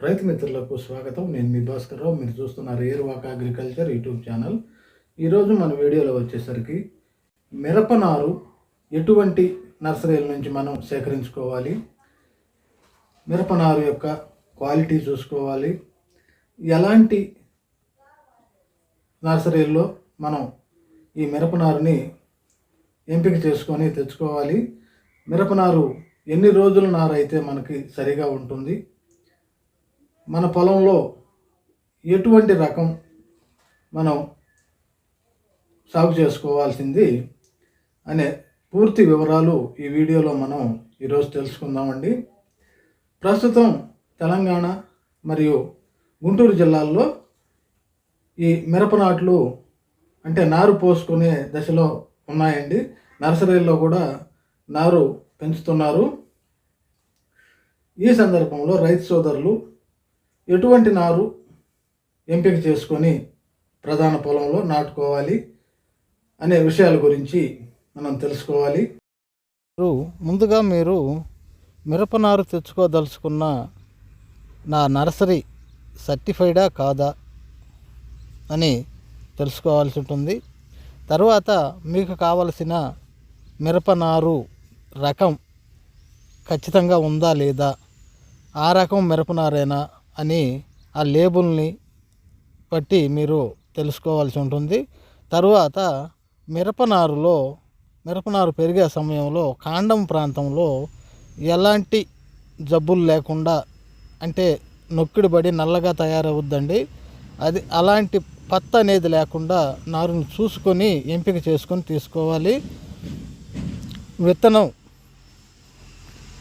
రైతు మిత్రులకు స్వాగతం. నేను మీ భాస్కర్ రావు. మీరు చూస్తున్నారు ఏరువాక అగ్రికల్చర్ యూట్యూబ్ ఛానల్. ఈరోజు మన వీడియోలో వచ్చేసరికి మిరపనారు ఎటువంటి నర్సరీల నుంచి మనం సేకరించుకోవాలి? మిరపనారు యొక్క క్వాలిటీ చూసుకోవాలి. ఎలాంటి నర్సరీల్లో మనం ఈ మిరపనారుని ఎంపిక చేసుకొని తెచ్చుకోవాలి? మిరపనారు ఎన్ని రోజుల నారు అయితే మనకి సరిగా ఉంటుంది? మన పొలంలో ఎటువంటి రకం మనం సాగు చేసుకోవాల్సింది అనే పూర్తి వివరాలు ఈ వీడియోలో మనం ఈరోజు తెలుసుకుందామండి. ప్రస్తుతం తెలంగాణ మరియు గుంటూరు జిల్లాల్లో ఈ మిరప నాట్లు అంటే నారు పోసుకునే దశలో ఉన్నాయండి. నర్సరీల్లో కూడా నారు పెంచుతున్నారు. ఈ సందర్భంలో రైతు సోదరులు ఎటువంటి నారు ఎంపిక చేసుకొని ప్రధాన పొలంలో నాటుకోవాలి అనే విషయాల గురించి మనం తెలుసుకోవాలి. ముందుగా మీరు మిరపనారు తెచ్చుకోదలుచుకున్న నా నర్సరీ సర్టిఫైడా కాదా అని తెలుసుకోవాల్సి ఉంటుంది. తర్వాత మీకు కావలసిన మిరపనారు రకం ఖచ్చితంగా ఉందా లేదా? ఆ రకం మిరపనారైనా అని ఆ లేబుల్ని బట్టి మీరు తెలుసుకోవాల్సి ఉంటుంది. తరువాత మిరపనారులో మిరపనారు పెరిగే సమయంలో కాండం ప్రాంతంలో ఎలాంటి జబ్బులు లేకుండా అంటే నొక్కిడి పడి నల్లగా తయారవుద్దండి. అది అలాంటి పత్త అనేది లేకుండా నారును చూసుకొని ఎంపిక చేసుకొని తీసుకోవాలి. విత్తనం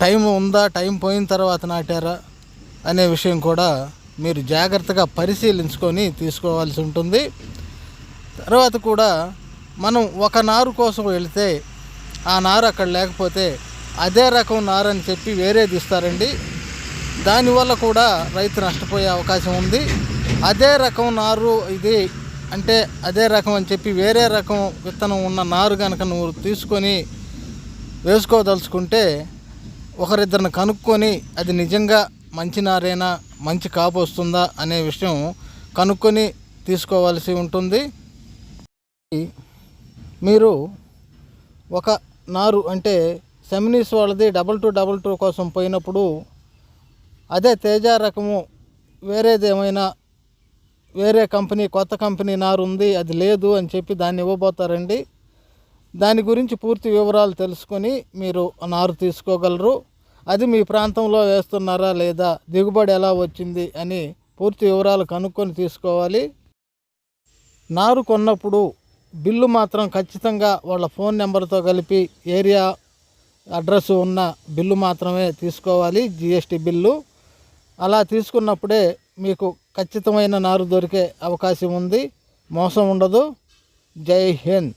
టైం ఉందా? టైం పోయిన తర్వాత నాటారా? అనే విషయం కూడా మీరు జాగ్రత్తగా పరిశీలించుకొని తీసుకోవాల్సి ఉంటుంది. తర్వాత కూడా మనం ఒక నారు కోసం వెళితే ఆ నారు అక్కడ లేకపోతే అదే రకం నారు అని చెప్పి వేరేది ఇస్తారండి. దానివల్ల కూడా రైతు నష్టపోయే అవకాశం ఉంది. అదే రకం నారు ఇది అంటే అదే రకం అని చెప్పి వేరే రకం విత్తనం ఉన్న నారు కనుక నువ్వు తీసుకొని వేసుకోదలుచుకుంటే ఒకరిద్దరిని కనుక్కొని అది నిజంగా మంచి నారేనా మంచి కాపు వస్తుందా అనే విషయం కనుక్కొని తీసుకోవాల్సి ఉంటుంది. మీరు ఒక నారు అంటే సెమినీస్ వాళ్ళది డబల్ టూ డబల్ టూ కోసం పోయినప్పుడు అదే తేజ రకము వేరేదేమైనా వేరే కంపెనీ కొత్త కంపెనీ నారు ఉంది అది లేదు అని చెప్పి దాన్ని ఇవ్వబోతారండి. దాని గురించి పూర్తి వివరాలు తెలుసుకొని మీరు నారు తీసుకోగలరు. అది మీ ప్రాంతంలో వేస్తున్నారా లేదా దిగుబడి ఎలా వచ్చింది అని పూర్తి వివరాలు కనుక్కొని తీసుకోవాలి. నారు కొన్నప్పుడు బిల్లు మాత్రం ఖచ్చితంగా వాళ్ళ ఫోన్ నెంబర్తో కలిపి ఏరియా అడ్రస్ ఉన్న బిల్లు మాత్రమే తీసుకోవాలి జిఎస్టీ బిల్లు. అలా తీసుకున్నప్పుడే మీకు ఖచ్చితమైన నారు దొరికే అవకాశం ఉంది. మోసం ఉండదు. జై హింద్.